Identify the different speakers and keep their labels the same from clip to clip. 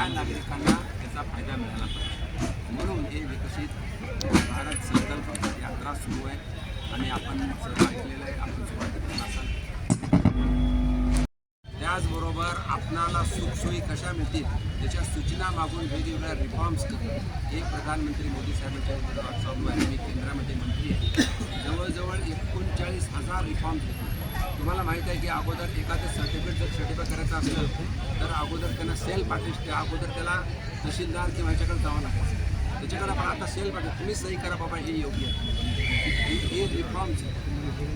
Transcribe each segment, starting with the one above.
Speaker 1: त्या नागरिकांना त्याचा फायदा मिळाला पाहिजे. म्हणून हे विकसित भारत संकल्प यात्रा सुरू आहे आणि आपण ऐकलेलं आहे आपण सुरुवातीपासून असाल त्याचबरोबर आपणाला सुखसोयी कशा मिळतील त्याच्या सूचना मागून वेगवेगळ्या रिफॉर्म्स करून हे प्रधानमंत्री मोदी साहेबांच्या चालू आहे मी केंद्रामध्ये मंत्री आहे जवळजवळ एकोणचाळीस हजार रिफॉर्म्स घेतले तुम्हाला माहीत आहे की अगोदर एखादं सर्टिफिकेट जर सर्टिफाय करायचं असलं तर अगोदर त्यांना सेल पाठवायचे त्या अगोदर त्याला तहसीलदार किंवा ह्याच्याकडे जावं लागायचं त्याच्याकडे आपण आता सेल पाठव तुम्ही सही करा बाबा हे योग्य आहे. हे- रिफॉर्म्स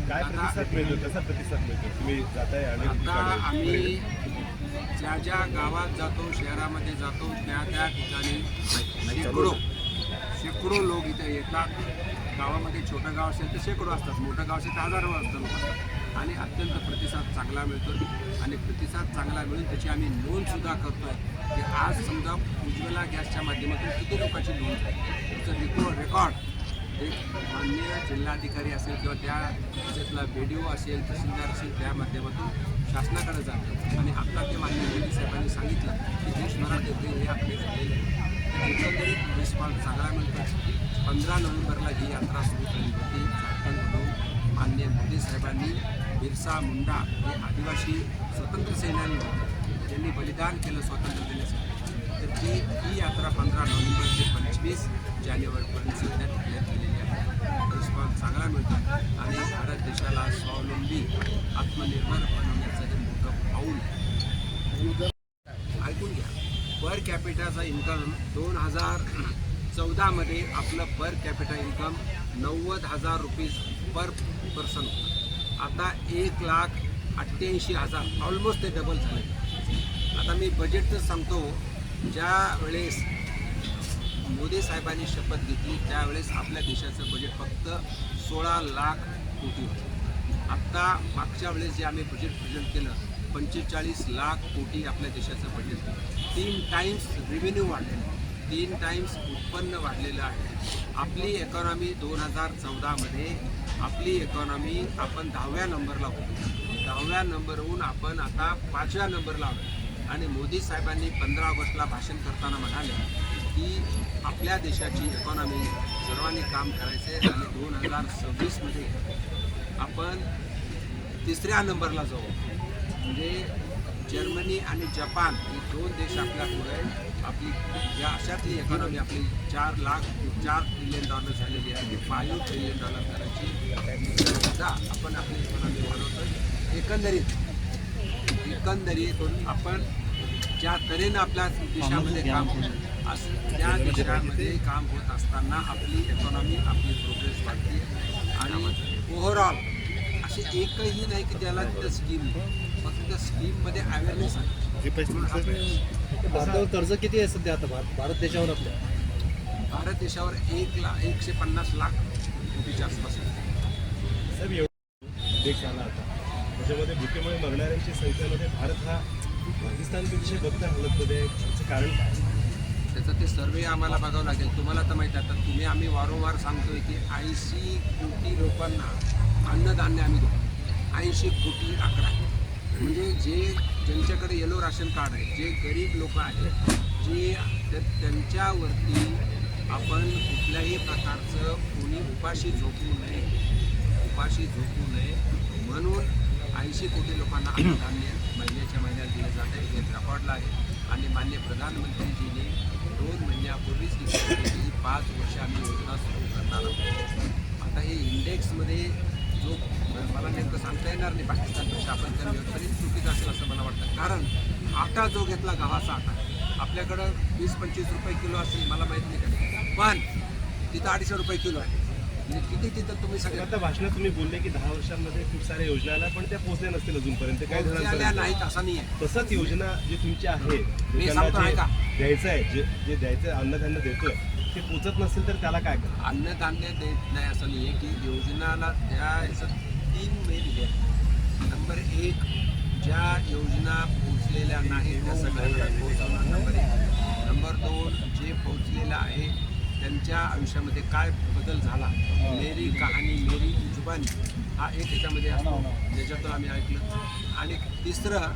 Speaker 2: काय प्रतिसाद मिळतो? कसा प्रतिसाद मिळतो? तुम्ही जाताय अनेक
Speaker 1: आता. आम्ही ज्या ज्या गावात जातो शहरामध्ये जातो त्या त्या ठिकाणी शेकडो शेकडो लोक इथे येतात. गावामध्ये छोटं गाव असेल तर शेकडो असतात. मोठं गाव असेल तर हजारो असतं लोक आणि अत्यंत प्रतिसाद चांगला मिळतो. आणि प्रतिसाद चांगला मिळून त्याची आम्ही नोंदसुद्धा आहे की आज समजा उज्ज्वला गॅसच्या माध्यमातून किती लोकांची नोंद झाली? त्याचं रेकॉर्ड रेकॉर्ड एक मान्य जिल्हाधिकारी असेल किंवा त्या त्याच्यातला बी डी ओ असेल तहसीलदार असेल त्या माध्यमातून शासनाकडे जातं. आणि आत्ता ते मान्य मोदी साहेबांनी सांगितलं की देशभरात येथे हे आपले झालेले आहे. एकंदरीत रिस्पॉन्स चांगला मिळतो पंधरा नोव्हेंबरला ही यात्रा सुरू झाली होती. झारखंडमधून मान्य मोदी साहेबांनी बिरसा मुंडा हे आदिवासी स्वतंत्र सेनानी होते. ज्यांनी बलिदान केलं स्वातंत्र्य देण्यासाठी. तर ती ही यात्रा पंधरा नोव्हेंबर ते पंचवीस जानेवारीपर्यंत सध्या डिक्लेअर केलेली आहे. रिस्पॉन्स चांगला मिळतो. आणि भारत देशाला स्वावलंबी आत्मनिर्भर बनवण्याचं हे मोठं पाऊल ऐकून घ्या. पर कॅपिटाचा इन्कम दोन हजार चौदामध्ये आपलं पर कॅपिटा इन्कम नव्वद हजार रुपीज पर पर्सन होतं आता एक लाख अठ्ठ्याऐंशी हजार ऑलमोस्ट ते डबल झाले. आता मी बजेटचं सांगतो ज्या वेळेस मोदी साहेबांनी शपथ घेतली त्यावेळेस आपल्या देशाचं बजेट फक्त सोळा लाख कोटी होतं. आत्ता मागच्या वेळेस जे आम्ही बजेट प्रेझेंट केलं पंचेचाळीस लाख कोटी आपल्या देशाचं बजेट तीन टाईम्स रेव्हेन्यू वाढलेलं. आहे. तीन टाईम्स उत्पन्न वाढलेलं आहे. आपली इकॉनॉमी दोन हजार चौदामध्ये आपली इकॉनॉमी आपण दहाव्या नंबरला होतो. दहाव्या नंबरहून आपण आता पाचव्या नंबरला आलो आणि मोदी साहेबांनी पंधरा ऑगस्टला भाषण करताना म्हणाले की आपल्या देशाची इकॉनॉमी सर्वांनी काम करायचे आणि दोन हजार सव्वीसमध्ये आपण तिसऱ्या नंबरला जाऊ. जर्मनी आणि जपान हे दोन देश आपल्या पुढे आपली या अशातली इकॉनॉमी आपली चार लाख चार ट्रिलियन डॉलर झालेली आहे. ती फाईव्ह ट्रिलियन डॉलर करायची. सुद्धा आपण आपली इकॉनॉमी बनवतो एकंदरीत एकंदरीत आपण ज्या तऱ्हेनं आपल्या देशामध्ये काम होतं असं त्या देशामध्ये काम होत असताना आपली इकॉनॉमी आपली प्रोग्रेस वाढते. आणि ओव्हरऑल असे एकही नाही की त्याला तिथं स्कीम फक्त स्कीममध्ये अवेअरनेस
Speaker 3: भारतावर कर्ज किती आहे सध्या आता भारत भारत देशावर आपल्या?
Speaker 1: भारत देशावर एक लाख एकशे पन्नास लाख कोटीच्या आसपास.
Speaker 2: साहेब एवढा देश आला आता. त्याच्यामध्ये भुकेमुळे मरणाऱ्यांची संख्येमध्ये भारत हा पाकिस्तानपेक्षा बघता हालतमध्ये त्याचं कारण काय?
Speaker 1: त्याचं ते सर्वे आम्हाला बघावं लागेल. तुम्हाला तर माहीत आहे आता तुम्ही आम्ही वारंवार सांगतोय की ऐंशी कोटी लोकांना अन्नधान्य आम्ही देतो. ऐंशी कोटी आकडा म्हणजे जे ज्यांच्याकडे येलो राशन कार्ड आहे जे गरीब लोक आहेत जे त्या- त्यांच्यावरती आपण कुठल्याही प्रकारचं कोणी उपाशी झोपू नये उपाशी झोपू नये म्हणून ऐंशी कोटी लोकांना अन्नधान्य महिन्याच्या महिन्यात दिलं जात आहे हे रेकॉर्डला आहे. आणि मान्य प्रधानमंत्रीजीने दोन महिन्यापूर्वीच डिक्लेअर पाच वर्ष आम्ही योजना सुरू करणार आहोत. आता हे इंडेक्समध्ये जो मला नेमकं सांगता येणार नाही आपण त्या तरी चुकीचं असेल असं मला वाटतं. कारण आटा जो घेतला गव्हाचा आटा आपल्याकडं वीस पंचवीस रुपये किलो असेल मला माहीत नाही कधी पण तिथं अडीचशे रुपये किलो आहे. म्हणजे किती तिथं तुम्ही
Speaker 2: तर
Speaker 1: सगळ्या
Speaker 2: आता भाषणात तुम्ही बोलले की दहा वर्षांमध्ये खूप साऱ्या योजना आल्या पण त्या पोहोचल्या नसतील अजूनपर्यंत. काय
Speaker 1: नाहीत असं नाही आहे
Speaker 2: तसंच योजना जी तुमची आहे. द्यायचं आहे जे जे द्यायचं आहे, अन्नधान्य देतोय ते पोचत नसेल तर त्याला काय करा
Speaker 1: अन्नधान्य देत नाही असं नाही आहे की योजनाला त्या ह्याचं तीन मेन हे आहेत. नंबर एक ज्या योजना पोचलेल्या नाहीत त्या सगळ्यांना पोहोचवणं नंबर एक. नंबर दोन जे पोचलेलं आहे त्यांच्या आयुष्यामध्ये काय बदल झाला? मेरी कहाणी मेरी जुबानी हा एक ह्याच्यामध्ये असतो. ज्याच्यातून आम्ही ऐकलं. आणि तिसरं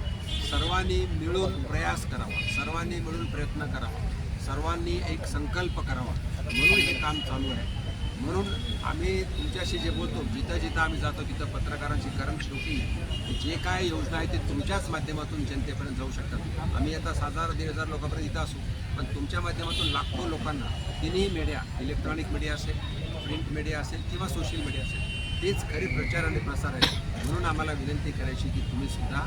Speaker 1: सर्वांनी मिळून प्रयास करावा. सर्वांनी मिळून प्रयत्न करावा. सर्वांनी एक संकल्प करावा. म्हणून हे काम चालू आहे. म्हणून आम्ही तुमच्याशी जे बोलतो जिथं जिथं आम्ही जातो तिथं पत्रकारांची कारण शेवटी जे काय योजना आहे ते तुमच्याच माध्यमातून जनतेपर्यंत जाऊ शकतात. आम्ही आता हजार दीड हजार लोकांपर्यंत इथं असू पण तुमच्या माध्यमातून लाखो लोकांना तिन्ही मीडिया इलेक्ट्रॉनिक मीडिया असेल प्रिंट मीडिया असेल किंवा सोशल मीडिया असेल तेच खरे प्रचार आणि प्रसार आहे म्हणून आम्हाला विनंती करायची की तुम्ही सुद्धा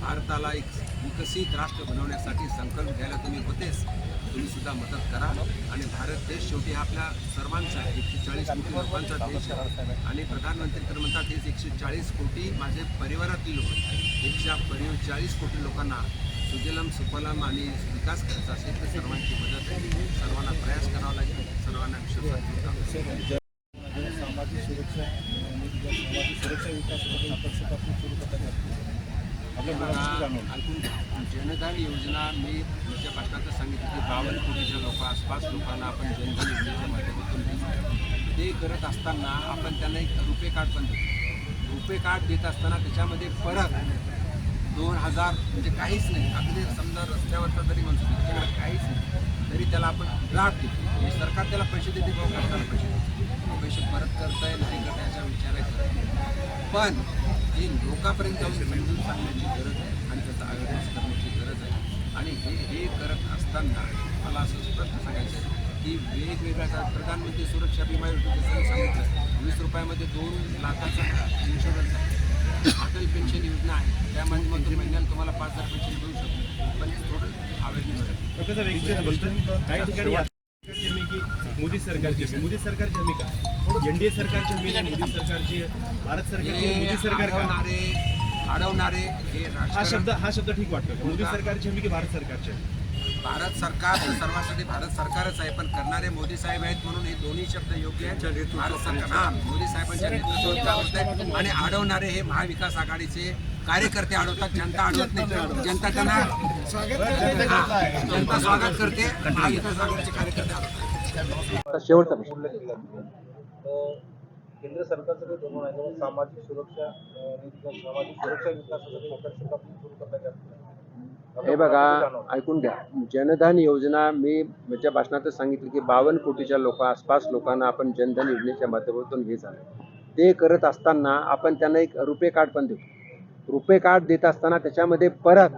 Speaker 1: भारताला एक विकसित राष्ट्र बनवण्यासाठी संकल्प घ्यायला तुम्ही होतेच. तुम्हीसुद्धा मदत करा. आणि भारत देश शेवटी हा आपल्या सर्वांचा आहे. एकशे चाळीस कोटी लोकांचा देश आहे. आणि प्रधानमंत्री तर म्हणतात हेच एकशे चाळीस कोटी माझे परिवारातील लोक एकशे परि चाळीस कोटी लोकांना सुजलम सुफलम आणि विकास करायचा असेल तर सर्वांची मदत आहे. सर्वांना प्रयास करावा लागेल. सर्वांना विश्वासात
Speaker 3: सामाजिक सुरक्षा सामाजिक सुरक्षा विकास आपण सुरू करतात
Speaker 1: जनधन योजना मी माझ्या भाषणातच सांगितलं की बावन्न कोटीच्या लोक आसपास लोकांना आपण जनधन योजनेच्या माध्यमातून ते करत असताना आपण त्यांना एक रुपे कार्ड पण देतो. रुपे कार्ड देत असताना त्याच्यामध्ये परत दोन हजार म्हणजे काहीच नाही. अगदी समजा रस्त्यावरचा जरी म्हणतो त्याच्याकडे काहीच नाही. तरी त्याला आपण ड्राफ्ट देतो. म्हणजे सरकार त्याला पैसे देते भाऊ सरकारला पैसे देते. पैसे परत करताय नाही करता याचा विचार आहे करत. नाही. पण हे लोकांपर्यंत जाऊन समजून सांगण्याची गरज आहे आणि त्याचा अवेअरनेस करण्याची गरज आहे. आणि हे हे करत असताना मला असं स्पष्ट सांगायचं आहे की वेगवेगळ्या प्रधानमंत्री सुरक्षा विमा योजनेचं जसं सांगितलं. वीस रुपयामध्ये दोन लाखाचा इन्शुरन्स आहे. अटल पेन्शन योजना आहे. त्या माध्यमातून महिन्याला तुम्हाला पाच हजार पेन्शन मिळू शकतो. पण हे थोडं अवेअरनेस करते.
Speaker 2: काही ठिकाणी मोदी सरकारची हमी. मोदी सरकारची हमी का? एनडीए सरकारची हमी नाही मोदी सरकारची भारत सरकारची मोदी सरकार का?
Speaker 1: अडवणारे हे
Speaker 2: हा शब्द हा शब्द ठीक वाटतो? मोदी सरकारची हमी की भारत सरकारची? हमी?
Speaker 1: भारत सरकार सर्वांसाठी भारत सरकारच आहे पण करणारे मोदी साहेब आहेत म्हणून हे दोन्ही शब्द योग्य आहेत. भारत सरकार हा मोदी साहेबांच्या नेतृत्वात आणि अडवणारे हे महाविकास आघाडीचे कार्यकर्ते अडवतात जनता अडवत नाही. जनता त्यांना जनता स्वागत करते. महाविकास आघाडीचे कार्यकर्ते अडवतात शेवटचा
Speaker 3: केंद्र सरकारचं धोरण आहे? सामाजिक सुरक्षा सामाजिक सुरक्षा विकासासाठी मोठ्या.
Speaker 1: हे बघा ऐकून घ्या. जनधन योजना मी माझ्या भाषणातच सांगितलं की बावन्न कोटीच्या लोक आसपास लोकांना आपण जनधन योजनेच्या माध्यमातून हे झालं. ते करत असताना आपण त्यांना एक रुपे कार्ड पण देतो. रुपे कार्ड देत असताना त्याच्यामध्ये परत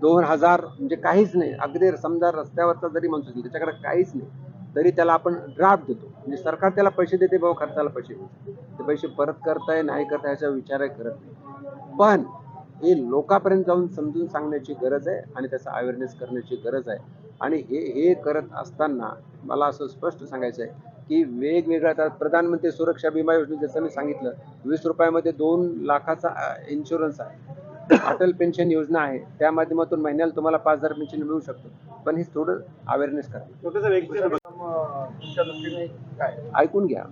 Speaker 1: दोन हजार म्हणजे काहीच नाही. अगदी समजा रस्त्यावरचा जरी म्हणतो त्याच्याकडे काहीच नाही. तरी त्याला आपण ड्राफ्ट देतो. म्हणजे सरकार त्याला पैसे देते भाऊ खर्चाला पैसे देते. ते पैसे परत करताय नाही करताय याचा विचारही करत नाही. पण हे लोकांपर्यंत जाऊन समजून सांगण्याची गरज आहे आणि त्याचा अवेअरनेस करण्याची गरज आहे. आणि हे हे करत असताना मला असं स्पष्ट सांगायचं आहे की वेगवेगळ्या प्रधानमंत्री सुरक्षा विमा योजना जसं मी सांगितलं वीस रुपयामध्ये दोन लाखाचा इन्शुरन्स आहे. अटल पेन्शन योजना आहे. त्या माध्यमातून महिन्याला तुम्हाला पाच हजार पेन्शन मिळू शकतं. पण हे थोडं अवेअरनेस करा.
Speaker 3: तुमच्या दृष्टीने काय?
Speaker 1: ऐकून घ्या.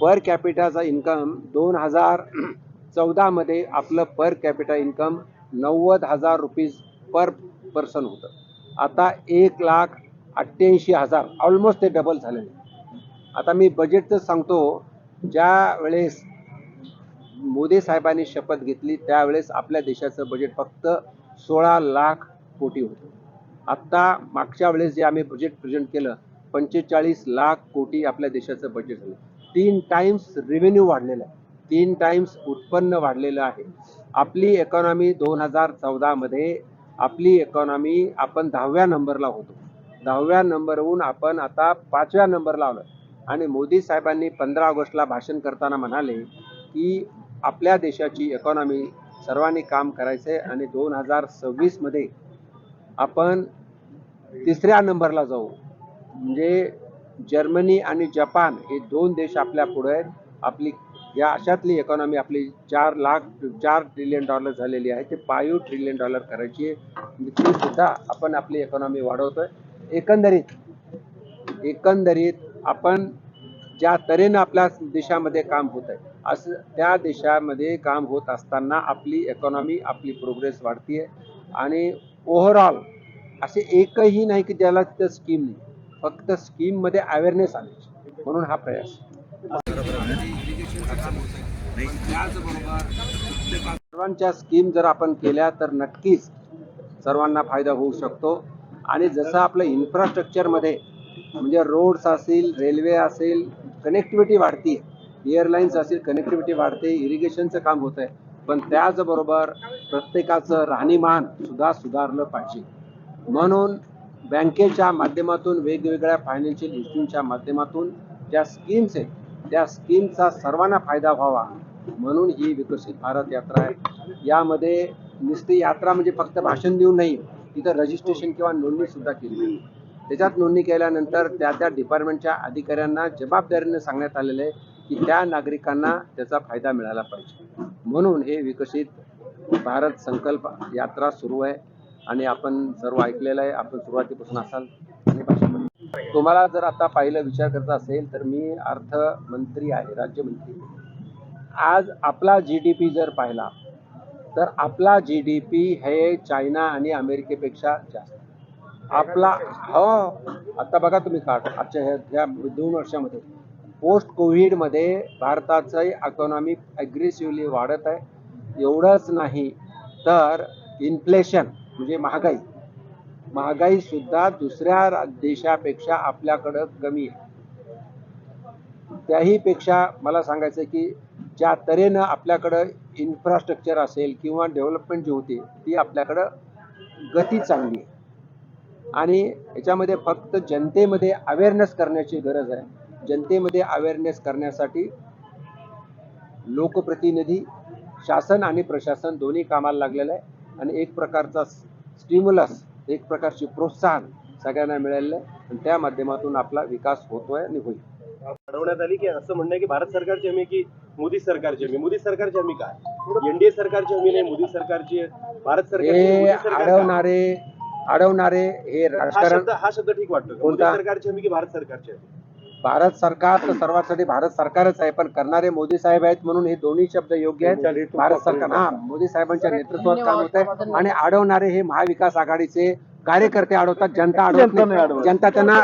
Speaker 1: पर कॅपिटाचा इन्कम दोन हजार चौदामध्ये आपलं पर कॅपिटा इन्कम नव्वद हजार रुपीज पर पर्सन होतं. आता एक लाख अठ्ठ्याऐंशी हजार ऑलमोस्ट ते डबल झालेलं आता मी बजेटचं सांगतो ज्या वेळेस मोदी साहेबांनी शपथ घेतली त्यावेळेस आपल्या देशाचं बजेट फक्त सोळा लाख कोटी होतं. आत्ता मागच्या वेळेस जे आम्ही बजेट प्रेझेंट केलं पंचेचाळीस लाख कोटी आपल्या देशाचं बजेट झालं. तीन टाइम्स रेव्हेन्यू वाढलेलं आहे. तीन टाइम्स उत्पन्न वाढलेलं आहे. आपली इकॉनॉमी दोन हजार चौदामध्ये आपली इकॉनॉमी आपण दहाव्या नंबरला होतो. दहाव्या नंबरहून आपण आता पाचव्या नंबरला आलो आणि मोदी साहेबांनी पंधरा ऑगस्टला भाषण करताना म्हणाले की आपल्या देशाची इकॉनॉमी सर्वांनी काम करायचं आहे आणि दोन हजार सव्वीसमध्ये आपण तिसऱ्या नंबरला जाऊ. म्हणजे जर्मनी आणि जपान हे दोन देश आपल्या पुढे आहेत. आपली या अशातली इकॉनॉमी आपली चार लाख चार ट्रिलियन डॉलर झालेली आहे. ते फाईव्ह ट्रिलियन डॉलर करायची आहे. म्हणजे ती सुद्धा आपण आपली इकॉनॉमी वाढवतोय. एकंदरीत एकंदरीत आपण ज्या तऱ्हेनं आपल्या देशामध्ये काम होत आहे असं त्या देशामध्ये काम होत असताना आपली इकॉनॉमी आपली प्रोग्रेस वाढतीये. आणि ओव्हरऑल असे एकही नाही की ज्याला तिथं स्कीम नाही. फक्त स्कीममध्ये अवेअरनेस आणायची म्हणून हा प्रयास. सर्वांच्या स्कीम जर आपण केल्या तर नक्कीच सर्वांना फायदा होऊ शकतो. आणि जसं आपलं इन्फ्रास्ट्रक्चरमध्ये म्हणजे रोड्स असतील रेल्वे असेल कनेक्टिव्हिटी वाढती एअरलाईन्स असेल कनेक्टिव्हिटी वाढते इरिगेशनचं काम होत आहे पण त्याचबरोबर प्रत्येकाचं राहणीमान सुद्धा सुधारलं पाहिजे. म्हणून बँकेच्या माध्यमातून वेगवेगळ्या फायनान्शियल इन्स्टिट्यूटच्या माध्यमातून ज्या स्कीम्स आहेत त्या स्कीमचा सर्वांना फायदा व्हावा म्हणून ही विकसित भारत यात्रा आहे. यामध्ये नुसती यात्रा म्हणजे फक्त भाषण देऊन नाही तिथं रजिस्ट्रेशन किंवा नोंदणी सुद्धा केली त्याच्यात नोंदणी केल्यानंतर त्या त्या डिपार्टमेंटच्या अधिकाऱ्यांना जबाबदारीने सांगण्यात आलेलं आहे की त्या नागरिकांना त्याचा फायदा मिळाला पाहिजे. म्हणून हे विकसित भारत संकल्प यात्रा सुरू आहे. आणि आपण सर्व ऐकलेलं आहे. आपण सुरुवातीपासून असाल आणि तुम्हाला जर आता पाहिलं विचार करता असेल तर मी अर्थमंत्री आहे राज्यमंत्री. आज आपला जी डी पी जर पाहिला तर आपला जी डी पी हे चायना आणि अमेरिकेपेक्षा जास्त. आपला हो आता बघा तुम्ही काढ आजच्या ह्या ह्या दोन वर्षामध्ये. पोस्ट कोविडमध्ये भारताचं इकॉनॉमी ॲग्रेसिव्हली वाढत आहे. एवढंच नाही तर इन्फ्लेशन म्हणजे महागाई. महागाई सुद्धा दुसऱ्या देशापेक्षा आपल्याकडं कमी आहे. त्याही पेक्षा मला सांगायचं आहे की ज्या तऱ्हेनं आपल्याकडं इन्फ्रास्ट्रक्चर असेल किंवा डेव्हलपमेंट जी होती ती आपल्याकडं गती चांगली आहे. आणि याच्यामध्ये फक्त जनतेमध्ये अवेअरनेस करण्याची गरज आहे. जनतेमध्ये अवेअरनेस करण्यासाठी लोकप्रतिनिधी शासन आणि प्रशासन दोन्ही कामाला लागलेलं आहे. आणि एक प्रकारचा स्टिम्युलस एक प्रकारची प्रोत्साहन सगळ्यांना मिळालेलं आहे आणि त्या माध्यमातून आपला विकास होतोय आणि होईल
Speaker 2: अडवण्यात आली की असं म्हणणं की भारत सरकारची हमी की मोदी सरकारची हमी मोदी सरकारची हमी काय एनडीए सरकारची हमी नाही मोदी सरकारची आहे. भारत सरकार?
Speaker 1: अडवणारे अडवणारे हे राजकारण
Speaker 2: हा शब्द ठीक वाटतो? मोदी? सरकारची हमी की भारत सरकारची हमी
Speaker 1: भारत सरकार तर सर्वांसाठी भारत सरकारच आहे पण करणारे मोदी साहेब आहेत म्हणून हे दोन्ही शब्द योग्य आहेत. भारत सरकार हा मोदी साहेबांच्या नेतृत्वात काम होत आहे आणि अडवणारे हे महाविकास आघाडीचे कार्यकर्ते अडवतात जनता अडवत जनता त्यांना